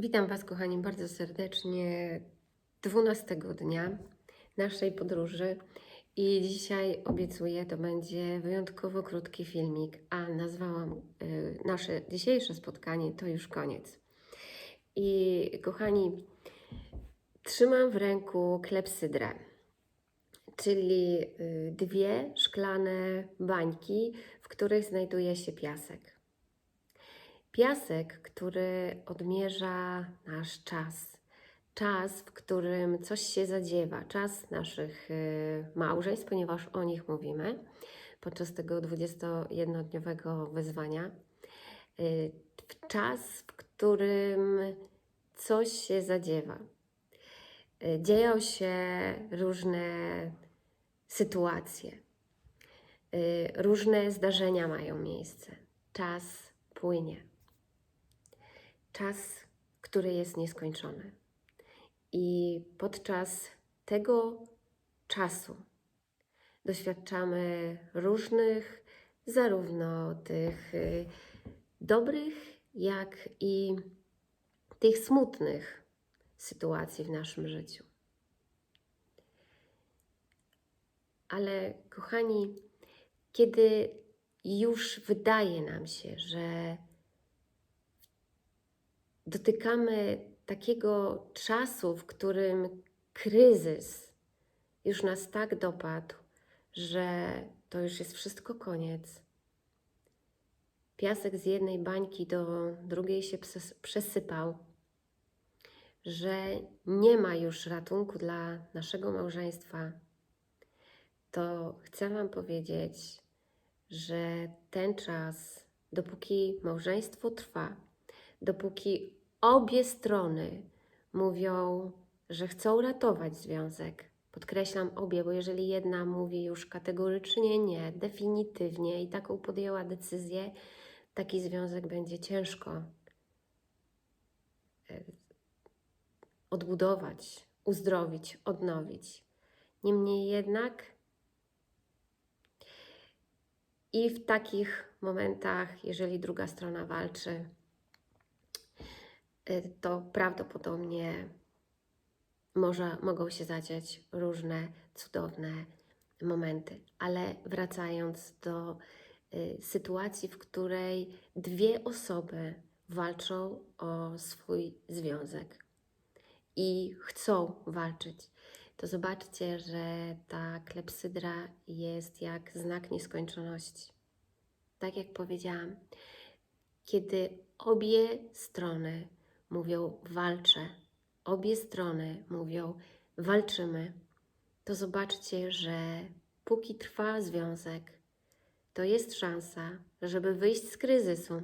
Witam Was, kochani, bardzo serdecznie 12 dnia naszej podróży. I dzisiaj obiecuję, to będzie wyjątkowo krótki filmik, a nazwałam y, nasze dzisiejsze spotkanie To już koniec. I kochani, trzymam w ręku klepsydrę, czyli y, dwie szklane bańki, w których znajduje się piasek. Piasek, który odmierza nasz czas. Czas, w którym coś się zadziewa, czas naszych y, małżeństw, ponieważ o nich mówimy podczas tego 21-dniowego wyzwania. Y, czas, w którym coś się zadziewa. Y, Dzieją się różne sytuacje, różne zdarzenia mają miejsce. Czas płynie czas, który jest nieskończony. I podczas tego czasu doświadczamy różnych, zarówno tych y, dobrych, jak i tych smutnych sytuacji w naszym życiu. Ale, kochani, kiedy już wydaje nam się, że dotykamy takiego czasu, w którym kryzys już nas tak dopadł, że to już jest wszystko koniec. Piasek z jednej bańki do drugiej się przes- przesypał, że nie ma już ratunku dla naszego małżeństwa, to chcę Wam powiedzieć, że ten czas, dopóki małżeństwo trwa, dopóki obie strony mówią, że chcą ratować związek. Podkreślam obie, bo jeżeli jedna mówi już kategorycznie nie, definitywnie i taką podjęła decyzję, taki związek będzie ciężko e, odbudować, uzdrowić, odnowić. Niemniej jednak i w takich momentach, jeżeli druga strona walczy, to prawdopodobnie może, mogą się zadziać różne cudowne momenty. Ale wracając do y, sytuacji, w której dwie osoby walczą o swój związek i chcą walczyć, to zobaczcie, że ta klepsydra jest jak znak nieskończoności. Tak jak powiedziałam, kiedy obie strony mówią walczę, obie strony mówią walczymy, to zobaczcie, że póki trwa związek, to jest szansa, żeby wyjść z kryzysu,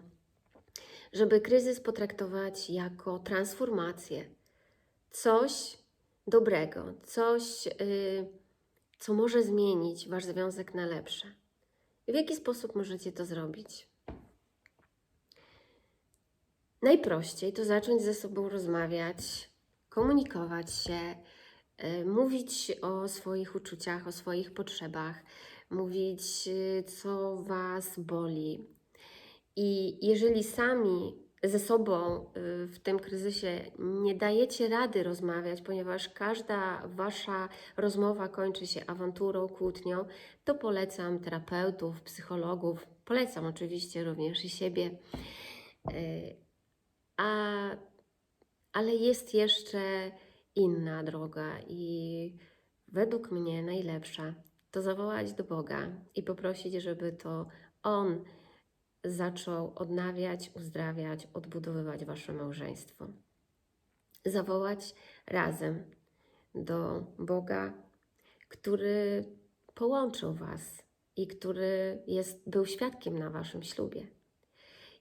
żeby kryzys potraktować jako transformację, coś dobrego, coś, yy, co może zmienić Wasz związek na lepsze. W jaki sposób możecie to zrobić? Najprościej to zacząć ze sobą rozmawiać, komunikować się, y, mówić o swoich uczuciach, o swoich potrzebach, mówić, y, co Was boli. I jeżeli sami ze sobą y, w tym kryzysie nie dajecie rady rozmawiać, ponieważ każda Wasza rozmowa kończy się awanturą, kłótnią, to polecam terapeutów, psychologów, polecam oczywiście również i siebie. A, ale jest jeszcze inna droga i według mnie najlepsza to zawołać do Boga i poprosić, żeby to On zaczął odnawiać, uzdrawiać, odbudowywać wasze małżeństwo. Zawołać razem do Boga, który połączył was i który jest, był świadkiem na waszym ślubie.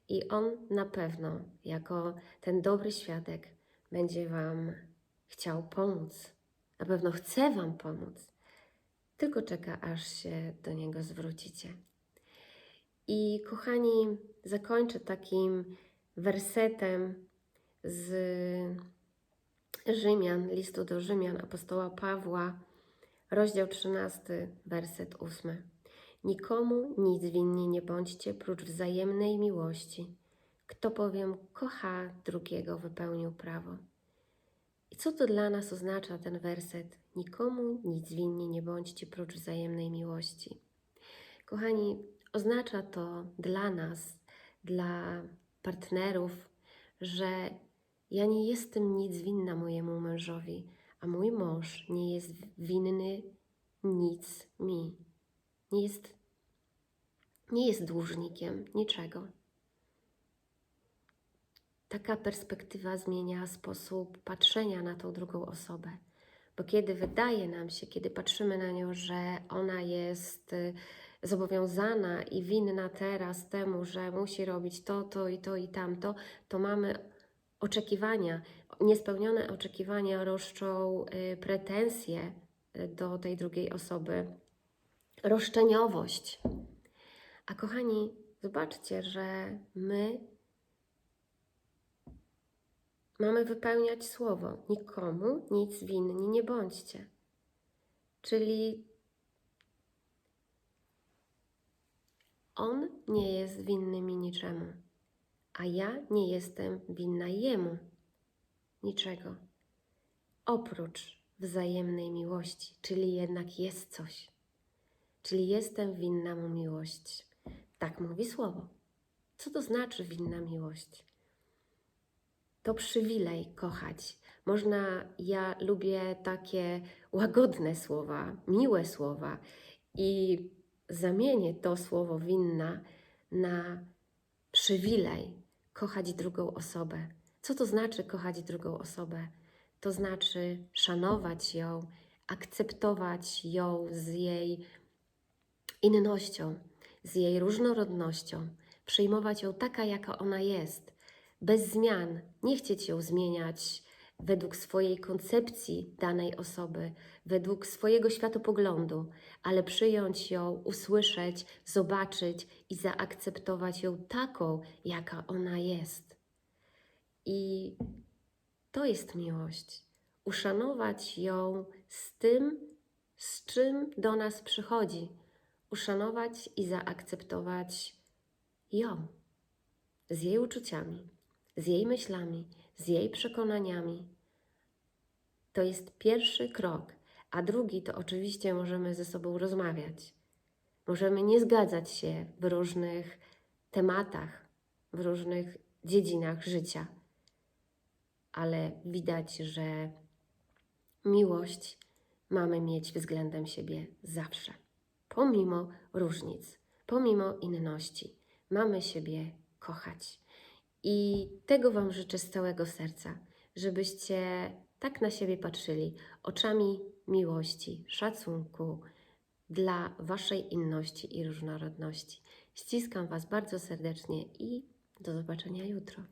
I on na pewno, jako ten dobry świadek, będzie wam chciał pomóc. Na pewno chce wam pomóc. Tylko czeka, aż się do niego zwrócicie. I kochani, zakończę takim wersetem z Rzymian, listu do Rzymian apostoła Pawła, rozdział 13, werset 8. Nikomu nic winni nie bądźcie prócz wzajemnej miłości. Kto bowiem kocha drugiego, wypełnił prawo. I co to dla nas oznacza ten werset? Nikomu nic winni nie bądźcie prócz wzajemnej miłości. Kochani, oznacza to dla nas, dla partnerów, że ja nie jestem nic winna mojemu mężowi, a mój mąż nie jest winny nic mi. Nie jest, nie jest dłużnikiem niczego. Taka perspektywa zmienia sposób patrzenia na tą drugą osobę. Bo kiedy wydaje nam się, kiedy patrzymy na nią, że ona jest y, zobowiązana i winna teraz temu, że musi robić to, to i to i tamto, to mamy oczekiwania, niespełnione oczekiwania roszczą y, pretensje y, do tej drugiej osoby, roszczeniowość. A kochani, zobaczcie, że my mamy wypełniać słowo: nikomu nic winni nie bądźcie. Czyli on nie jest winny mi niczemu, a ja nie jestem winna jemu niczego. Oprócz wzajemnej miłości, czyli jednak jest coś. Czyli jestem winna mu miłość. Tak mówi słowo. Co to znaczy winna miłość? To przywilej kochać. Można, ja lubię takie łagodne słowa, miłe słowa i zamienię to słowo winna na przywilej kochać drugą osobę. Co to znaczy kochać drugą osobę? To znaczy szanować ją, akceptować ją z jej innością, z jej różnorodnością, przyjmować ją taka, jaka ona jest, bez zmian, nie chcieć ją zmieniać według swojej koncepcji danej osoby, według swojego światopoglądu, ale przyjąć ją, usłyszeć, zobaczyć i zaakceptować ją taką, jaka ona jest. I to jest miłość. Uszanować ją z tym, z czym do nas przychodzi. Uszanować i zaakceptować ją z jej uczuciami, z jej myślami, z jej przekonaniami. To jest pierwszy krok, a drugi to oczywiście możemy ze sobą rozmawiać. Możemy nie zgadzać się w różnych tematach, w różnych dziedzinach życia, ale widać, że miłość mamy mieć względem siebie zawsze, pomimo różnic, pomimo inności. Mamy siebie kochać. I tego Wam życzę z całego serca, żebyście tak na siebie patrzyli oczami miłości, szacunku dla Waszej inności i różnorodności. Ściskam Was bardzo serdecznie i do zobaczenia jutro.